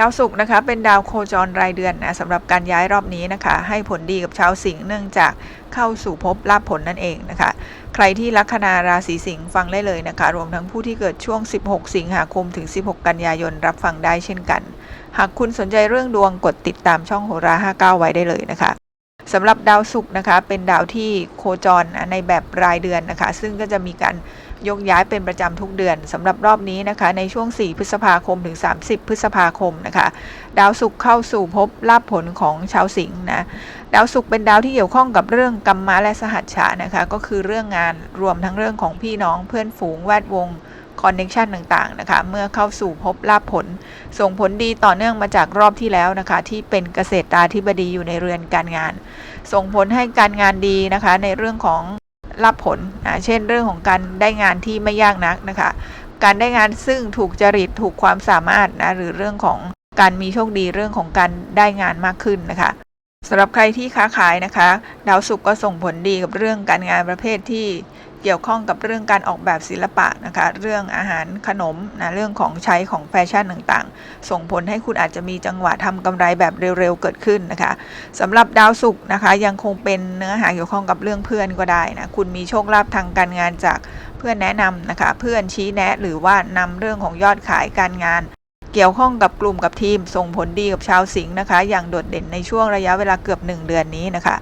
ดาวศุกร์นะคะ เป็นดาวโคจรรายเดือนนะสำหรับการย้ายรอบนี้นะคะ ให้ผลดีกับชาวสิงห์เนื่องจากเข้าสู่ภพลาภผลนั่นเองนะคะ ใครที่ลัคนาราศีสิงห์ฟังได้เลยนะคะ รวมทั้งผู้ที่เกิดช่วง 16 สิงหาคมถึง 16 กันยายนรับฟังได้เช่นกัน หากคุณสนใจเรื่องดวงกดติดตามช่องโหรา59 ไว้ได้เลยนะคะสำหรับดาวศุกร์นะคะ เป็นดาวที่โคจรในแบบรายเดือนนะคะ ซึ่งก็จะมีการ ยกย้ายเป็นประจำทุกเดือนสำหรับรอบนี้นะคะ ในช่วง 4 พฤษภาคมถึง 30 พฤษภาคมนะคะ ดาวศุกร์เข้าสู่ภพลาภผลของชาวสิงห์นะดาวศุกร์เป็นดาวที่เกี่ยวข้องกับเรื่องกรรมะและสหัชชะนะคะ ก็คือเรื่องงานรวมทั้งเรื่องของพี่น้องเพื่อนฝูงแวดวงคอนเน t ชันต่างๆนะคะ เมื่อเข้าสู่ภพลาภผล ส่งผลดีต่อเนื่องมาจากรอบที่แล้วนะคะ ที่เป็นเกษตรตาธิบดีอยู่ในเรือนการงาน ส่งผลให้การงานดีนะคะ ในเรื่องของ รับผลนะเช่นเรื่องของการได้งานที่ไม่ยากนักนะคะ การได้งานซึ่งถูกจริตถูกความสามารถนะหรือเรื่องของการมีโชคดีเรื่องของการได้งานมากขึ้นนะคะสำหรับใครที่ค้าขายนะคะ ดาวศุกร์ก็ส่งผลดีกับเรื่องการงานประเภทที่ เกี่ยวข้องกับเรื่องการออกแบบศิลปะนะคะ เรื่องอาหารขนมนะเรื่องของใช้ของแฟชั่นต่างๆ ส่งผลให้คุณอาจจะมีจังหวะทำกำไรแบบเร็วๆเกิดขึ้นนะคะสำหรับดาวศุกร์นะคะยังคงเป็นเนื้อหาเกี่ยวข้องกับเรื่องเพื่อนก็ได้นะคุณมีโชคลาภทางการงานจากเพื่อนแนะนำนะคะ เพื่อนชี้แนะหรือว่านำเรื่องของยอดขายการงานเกี่ยวข้องกับกลุ่มกับทีมส่งผลดีกับชาวสิงห์นะคะ อย่างโดดเด่นในช่วงระยะเวลาเกือบ 1 เดือนนี้นะคะ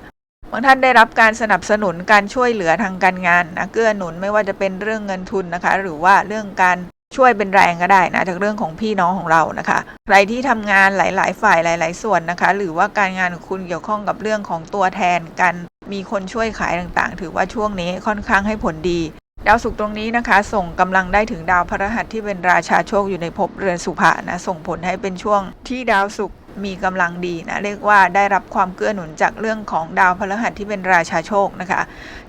บางท่านได้รับการสนับสนุนการช่วยเหลือทางการงานนะเกื้อหนุนไม่ว่าจะเป็นเรื่องเงินทุนนะคะ หรือว่าเรื่องการช่วยเป็นแรงก็ได้นะจากเรื่องของพี่น้องของเรานะคะใครที่ทำงานหลาย ๆ ฝ่ายหลาย ๆ ส่วนนะคะ หรือว่าการงานของคุณเกี่ยวข้องกับเรื่องของตัวแทนการมีคนช่วยขายต่างๆ ถือว่าช่วงนี้ค่อนข้างให้ผลดี ดาวศุกร์ตรงนี้นะคะ ส่งกำลังได้ถึงดาวพฤหัสที่เป็นราชาโชคอยู่ในภพเรือนสุภะนะส่งผลให้เป็นช่วงที่ดาวศุกร์มีกำลังดีนะเรียกว่าได้รับความเกื้อหนุนจากเรื่องของดาวพฤหัสที่เป็นราชาโชคนะคะ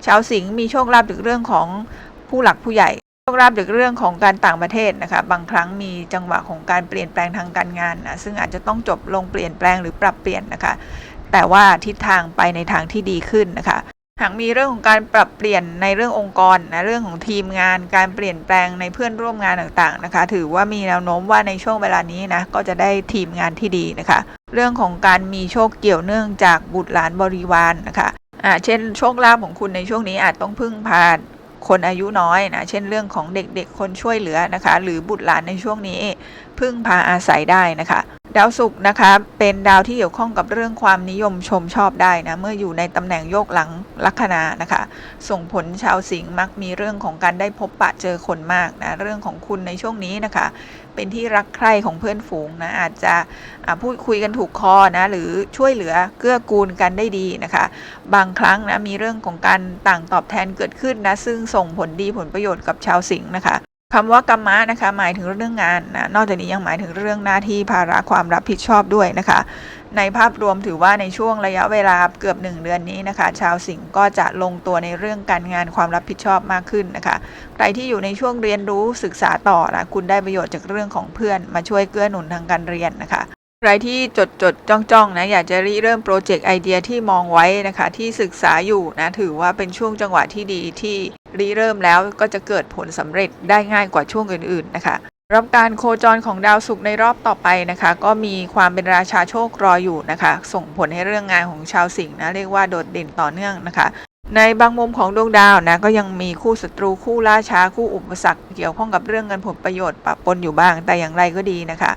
ชาวสิงห์มีโชคลาภจากเรื่องของผู้หลักผู้ใหญ่โชคลาภจากเรื่องของการต่างประเทศนะคะบางครั้งมีจังหวะของการเปลี่ยนแปลงทางการงานนะซึ่งอาจจะต้องจบลงเปลี่ยนแปลงหรือปรับเปลี่ยนนะคะ แต่ว่าทิศทางไปในทางที่ดีขึ้นนะคะ หากมีเรื่องของการปรับเปลี่ยนในเรื่ององค์กรนะเรื่องของทีมงานการเปลี่ยนแปลงในเพื่อนร่วมงานต่างๆนะคะ ถือว่ามีแนวโน้มว่าในช่วงเวลานี้นะก็จะได้ทีมงานที่ดีนะคะ เรื่องของการมีโชคเกี่ยวเนื่องจากบุตรหลานบริวารนนะคะอ่าเช่นโชคลาภของคุณในช่วงนี้อาจต้องพึ่งพาคนอายุน้อยนะเช่นเรื่องของเด็กๆ คนช่วยเหลือนะคะ หรือบุตรหลานในช่วงนี้พึ่งพาอาศัยได้นะคะ ดาวศุกร์นะคะ เป็นดาวที่เกี่ยวข้องกับเรื่องความนิยมชมชอบได้นะ เมื่ออยู่ในตำแหน่งโยกหลังลัคนานะคะ ส่งผลชาวสิงห์มักมีเรื่องของการได้พบปะเจอคนมากนะ เรื่องของคุณในช่วงนี้นะคะ เป็นที่รักใคร่ของเพื่อนฝูงนะ อาจจะพูดคุยกันถูกคอนะ หรือช่วยเหลือเกื้อกูลกันได้ดีนะคะ บางครั้งนะมีเรื่องของการต่างตอบแทนเกิดขึ้นนะ ซึ่งส่งผลดีผลประโยชน์กับชาวสิงห์นะคะ คำว่ากรรมะนะคะหมายถึงเรื่องงานนะนอกจากนี้ยังหมายถึงเรื่องหน้าที่ภาระความรับผิดชอบด้วยนะคะ ในภาพรวมถือว่าในช่วงระยะเวลาเกือบ 1 เดือนนี้นะคะ ชาวสิงห์ก็จะลงตัวในเรื่องการงานความรับผิดชอบมากขึ้นนะคะใครที่อยู่ในช่วงเรียนรู้ศึกษาต่อนะคุณได้ประโยชน์จากเรื่องของเพื่อน มาช่วยเกื้อหนุนทางการเรียนนะคะใครที่จดจดจ้องจ้องนะอยากจะริเริ่มโปรเจกต์ไอเดียที่มองไว้นะคะที่ศึกษาอยู่นะถือว่าเป็นช่วงจังหวะที่ดีที่ ริเริ่มแล้วก็จะเกิดผลสำเร็จได้ง่ายกว่าช่วงอื่นๆนะคะรับการโคจรของดาวศุกร์ในรอบต่อไปนะคะ ก็มีความเป็นราชาโชครออยู่นะคะ ส่งผลให้เรื่องงานของชาวสิงห์นะเรียกว่าโดดเด่นต่อเนื่องนะคะ ในบางมุมของดวงดาวนะก็ยังมีคู่ศัตรูคู่ล่าช้าคู่อุปสรรคเกี่ยวข้องกับเรื่องเงินผลประโยชน์ปะปนอยู่บ้างแต่อย่างไรก็ดีนะคะ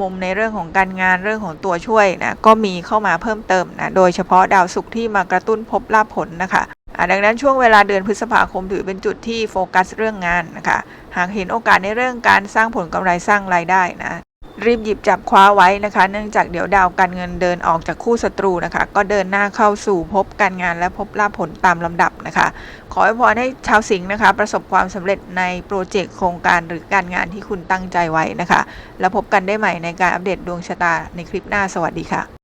มุมในเรื่องของการงานเรื่องของตัวช่วยนะก็มีเข้ามาเพิ่มเติมนะโดยเฉพาะดาวศุกร์ที่มากระตุ้นพบลาภผลนะคะ ดังนั้นช่วงเวลาเดือนพฤษภาคมถือเป็นจุดที่โฟกัสเรื่องงานนะคะ หากเห็นโอกาสในเรื่องการสร้างผลกำไรสร้างรายได้นะรีบหยิบจับคว้าไว้นะคะ เนื่องจากเดี๋ยวดาวการเงินเดินออกจากคู่ศัตรูนะคะ ก็เดินหน้าเข้าสู่พบการงานและพบลาภผลตามลำดับนะคะ ขอให้พรให้ชาวสิงห์นะคะ ประสบความสำเร็จในโปรเจกต์โครงการหรือการงานที่คุณตั้งใจไว้นะคะ แล้วพบกันได้ใหม่ในการอัปเดตดวงชะตาในคลิปหน้าสวัสดีค่ะ